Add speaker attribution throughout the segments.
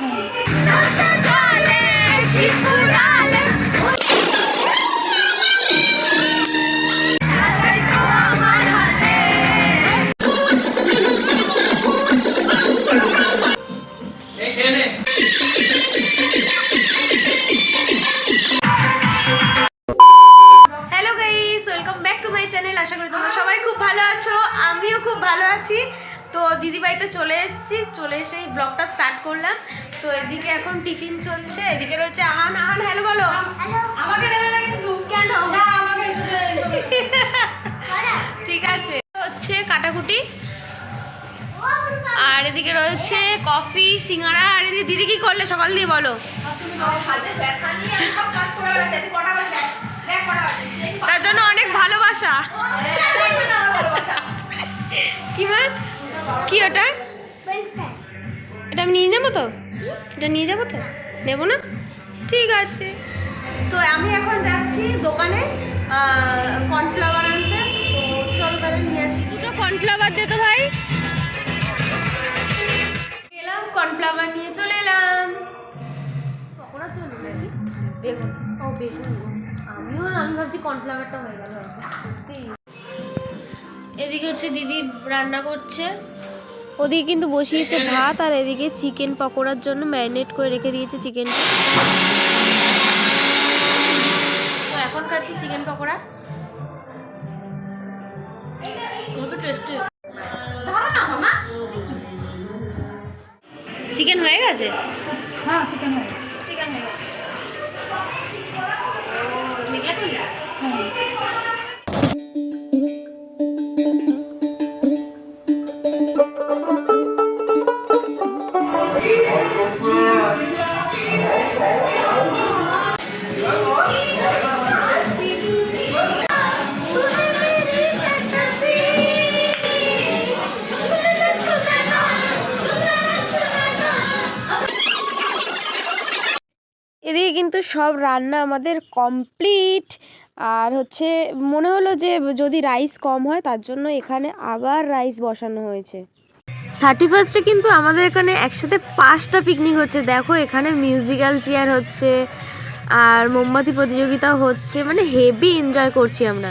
Speaker 1: হুম চলে এসেছি চলে এসে এই ব্লগটা স্টার্ট করলাম। তো এদিকে এখন টিফিন চলছে এদিকে রয়েছে আহান। আহান হ্যালো বলো। আমাকে নেবে না কিন্তু। কেন? আমাকে ঠিক আছে। হচ্ছে কাটাকুটি। আর এদিকে রয়েছে কফি সিঙ্গারা। আর এদিকে দিদি কি করলে? সকাল দিয়ে বলো। তার জন্য অনেক ভালোবাসা। কি মা কি ওটা? এটা আমি নিয়ে যাব তো? এটা নিয়ে যাব তো? নেব না? ঠিক আছে। তো আমি এখন যাচ্ছি দোকানে কর্নফ্লাওয়ার আনতে। চলো তাহলে নিয়ে আসি। দুটো কর্নফ্লাওয়ার দে তো ভাই। এলাম কর্নফ্লাওয়ার নিয়ে চলে এলাম। পকোড়ার জন্য নাকি? বেগুন। ও বেগুন। আমিও আমি ভাবছি কর্নফ্লাওয়ারটা হয়ে গেল। সত্যি। এদিকে হচ্ছে দিদি রান্না করছে। ওদিকে কিন্তু বসিয়েছে ভাত আর এদিকে চিকেন পকোড়ার জন্য ম্যারিনেট করে রেখে দিয়েছে চিকেন। তো এখন খাচ্ছি চিকেন পকোড়া। চিকেন হয়ে গেছে?
Speaker 2: হ্যাঁ চিকেন হয়ে
Speaker 1: মেঘলা এদিকে কিন্তু সব রান্না আমাদের কমপ্লিট আর হচ্ছে মনে হলো যে যদি রাইস কম হয়, তার জন্য এখানে আবার রাইস বসানো হয়েছে। থার্টি ফার্স্টে কিন্তু আমাদের এখানে একসাথে পাঁচটা পিকনিক হচ্ছে। দেখো, এখানে মিউজিক্যাল চেয়ার হচ্ছে, আর মোমবাতি প্রতিযোগিতাও হচ্ছে। মানে হেভি এনজয় করছি আমরা।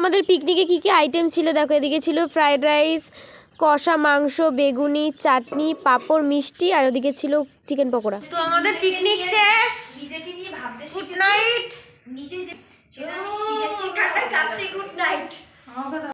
Speaker 1: আমাদের পিকনিকে কী কী আইটেম ছিল? দেখো এদিকে ছিল ফ্রায়েড রাইস কষা মাংস বেগুনি চাটনি পাঁপড় মিষ্টি আর ওদিকে ছিল চিকেন পকোড়া। তো আমাদের পিকনিক শেষ। গুড নাইট নিজে গুড
Speaker 2: আমাকে